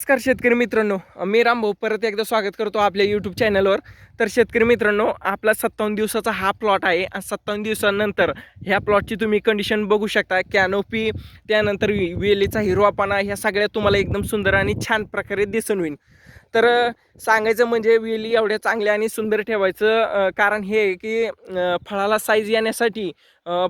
नमस्कार शेतकरी मित्रांनो. मी रामभाऊ परत एकदा स्वागत करतो आपल्या यूट्यूब चॅनलवर तर शेतकरी मित्रांनो आपला सत्तावन्न दिवसाचा हा प्लॉट आहे आणि सत्तावन्न दिवसानंतर ह्या प्लॉटची तुम्ही कंडिशन बघू शकता. कॅनोपी त्यानंतर वेलीचा हिरवापाना ह्या सगळ्या तुम्हाला एकदम सुंदर आणि छान प्रकारे दिसून होईल तर सांगायचं म्हणजे वेली एवढ्या चांगल्या आणि सुंदर ठेवायचं कारण हे आहे की फळाला साईज येण्यासाठी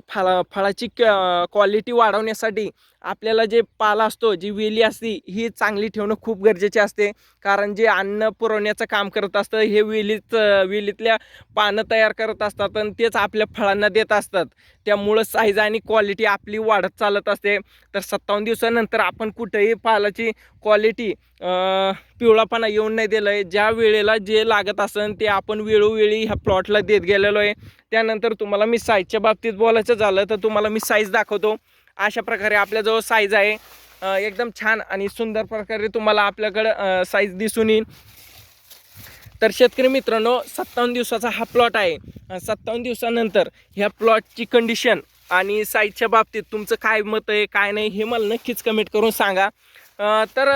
फळा फळाची क्वालिटी वाढवण्यासाठी आपल्याला जे पाला असतो जी वेली असती ही चांगली ठेवणं खूप गरजेचे असते. कारण जे अन्न पुरवण्याचं काम करत असतं हे वेलीत वेलीतल्या पानं तयार करत असतात आणि तेच आपल्या फळांना देत असतात. त्यामुळं साईज आणि क्वालिटी आपली वाढत चालत असते. तर सत्तावन्न दिवसानंतर आपण कुठेही पालाची क्वालिटी पिवळापणा येऊन नाही दिलं आहे ज्या वेळेला जे लागत असेल ते आपण वेळोवेळी ह्या प्लॉटला देत गेलेलो आहे. त्यानंतर तुम्हाला मी साईजच्या बाबतीत बोलायचं झालं तर तुम्हाला मी साईज दाखवतो. अशा प्रकारे आपल्याजवळ साईज आहे. एकदम छान आणि सुंदर प्रकारे तुम्हाला आपल्याकडं साईज दिसून येईल. तर शेतकरी मित्रांनो सत्तावन्न दिवसाचा हा प्लॉट आहे. सत्तावन्न दिवसानंतर ह्या प्लॉटची कंडिशन आणि साईजच्या बाबतीत तुमचं काय मत आहे काय नाही हे मला नक्कीच कमेंट करून सांगा. तर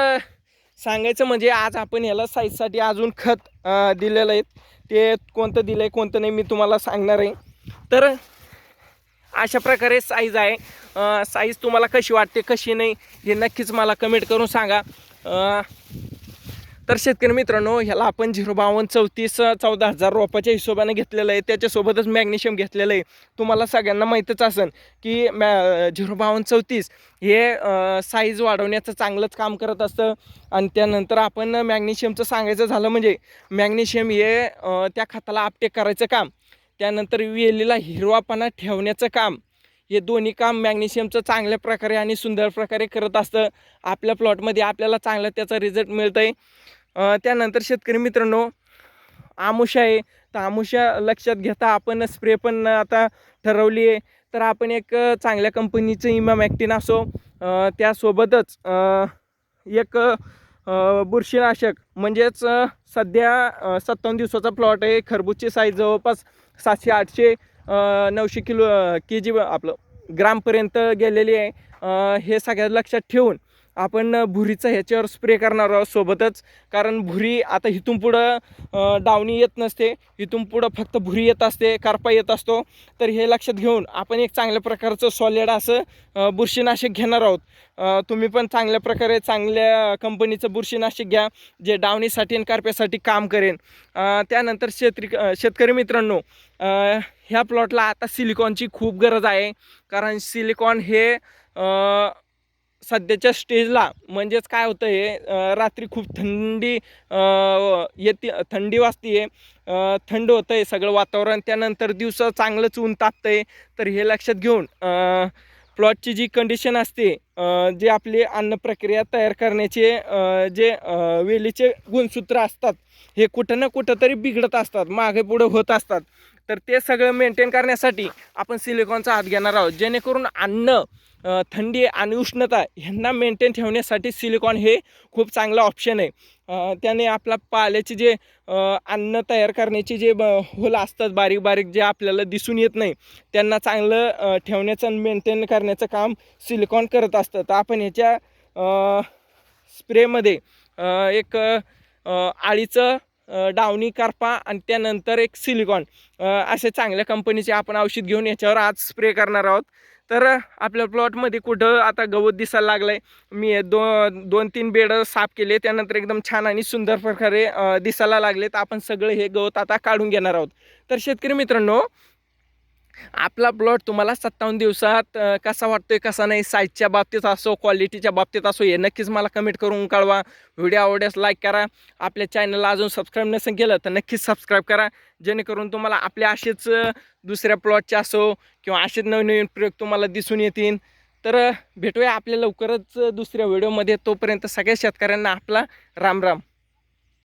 सांगायचं म्हणजे आज आपण याला साईजसाठी अजून खत दिलेलं आहे. ते कोणतं दिलं आहे कोणतं नाही मी तुम्हाला सांगणार आहे. तर अशा प्रकारे साईज आहे. साईज तुम्हाला कशी वाटते कशी नाही हे नक्कीच मला कमेंट करून सांगा. तर शेतकरी मित्रांनो ह्याला आपण झिरो बावन्न चौतीस चौदा हजार रोपाच्या हिशोबाने घेतलेलं आहे. त्याच्यासोबतच मॅग्नेशियम घेतलेलं आहे. तुम्हाला सगळ्यांना माहीतच असेल की मॅ झिरो बावन्न चौतीस हे साईज वाढवण्याचं चांगलंच काम करत असतं. आणि त्यानंतर आपण मॅग्नेशियमचं सांगायचं झालं म्हणजे मॅग्नेशियम हे त्या खताला आपटेक करायचं काम. त्यानंतर वेलीला हिरवापणा ठेवण्याचं काम. हे दोन्ही काम मॅग्नेशियमचं चांगल्या प्रकारे आणि सुंदर प्रकारे करत असतं. आपल्या प्लॉटमध्ये आपल्याला चांगला त्याचा रिझल्ट मिळतं आहे त्यानंतर शेतकरी मित्रांनो आमुषा आहे. तर आमुषा लक्षात घेता आपण स्प्रे पण आता ठरवली आहे. तर आपण एक चांगल्या कंपनीचं इमॅम ॲक्टिन असो त्यासोबतच एक बुरशीनाशक. म्हणजेच सध्या सत्तावन्न दिवसाचा प्लॉट आहे. खरबूजची साईज जवळपास सातशे आठशे नऊशे किलो के जी आपलं ग्रामपर्यंत गेलेली आहे. हे सगळ्यात लक्षात ठेवून आपण भुरीचा भुरीचं ह्याच्यावर स्प्रे करणार आहोत सोबतच. कारण भुरी आता इथून पुढं डावणी येत नसते. इथून पुढं फक्त भुरी येत असते करपा येत असतो. तर हे लक्षात घेऊन आपण एक चांगल्या प्रकारचं सॉलिड असं बुरशीनाशक घेणार आहोत. तुम्ही पण चांगल्या प्रकारे चांगल्या कंपनीचं बुरशीनाशक घ्या जे डावणीसाठी आणि करप्यासाठी काम करेन. त्यानंतर शेतरी शेतकरी मित्रांनो ह्या प्लॉटला आता सिलिकॉनची खूप गरज आहे. कारण सिलिकॉन हे सध्याच्या स्टेजला म्हणजेच काय होतं हे रात्री खूप थंडी येते थंडी वाजते आहे थंड होतं आहे सगळं वातावरण त्यानंतर दिवसा चांगलंच ऊन तापतं आहे तर हे लक्षात घेऊन प्लॉटची जी कंडिशन असते जे आपली अन्न प्रक्रिया तयार करण्याचे जे वेलीचे गुणसूत्र असतात हे कुठं ना कुठं तरी बिघडत असतात मागे पुढं होत असतात. तर ते सगळं मेंटेन करण्यासाठी आपण सिलिकॉनचा हात घेणार आहोत. जेणेकरून अन्न थंडी आणि उष्णता ह्यांना मेंटेन ठेवण्यासाठी सिलिकॉन हे खूप चांगलं ऑप्शन आहे. त्याने आपला पाल्याचे जे अन्न तयार करण्याचे जे ब होल असतात बारीक बारीक जे आपल्याला दिसून येत नाही त्यांना चांगलं ठेवण्याचं आणि मेंटेन करण्याचं काम सिलिकॉन करत असतं. तर आपण ह्याच्या स्प्रेमध्ये एक आळीचं डावनी डावणी करपा आणि त्यानंतर एक सिलिकॉन. असे चांगल्या कंपनीचे आपण औषध घेऊन याच्यावर आज स्प्रे करणार आहोत. तर आपल्या प्लॉटमध्ये कुठं आता गवत दिसायला लागलं आहे मी दो दोन तीन बेड साफ केले त्यानंतर एकदम छान आणि सुंदर प्रकारे दिसायला लागले तर आपण सगळं हे गवत आता काढून घेणार आहोत. तर शेतकरी मित्रांनो आपला प्लॉट तुम्हाला सत्तावन्न दिवसात कसा वाटतोय कसा नाही साईजच्या बाबतीत असो क्वालिटीच्या बाबतीत असो हे नक्कीच मला कमेंट करून कळवा. व्हिडिओ आवडल्यास लाईक करा. आपल्या चॅनलला अजून सबस्क्राईब नसेल केलं तर नक्कीच सबस्क्राईब करा. जेणेकरून तुम्हाला आपल्या असेच दुसऱ्या प्लॉटचे असो किंवा असेच नवीन नवीन प्रयोग तुम्हाला दिसून येतील. तर भेटूया आपल्या लवकरच दुसऱ्या व्हिडिओमध्ये तोपर्यंत सगळ्या शेतकऱ्यांना आपला राम राम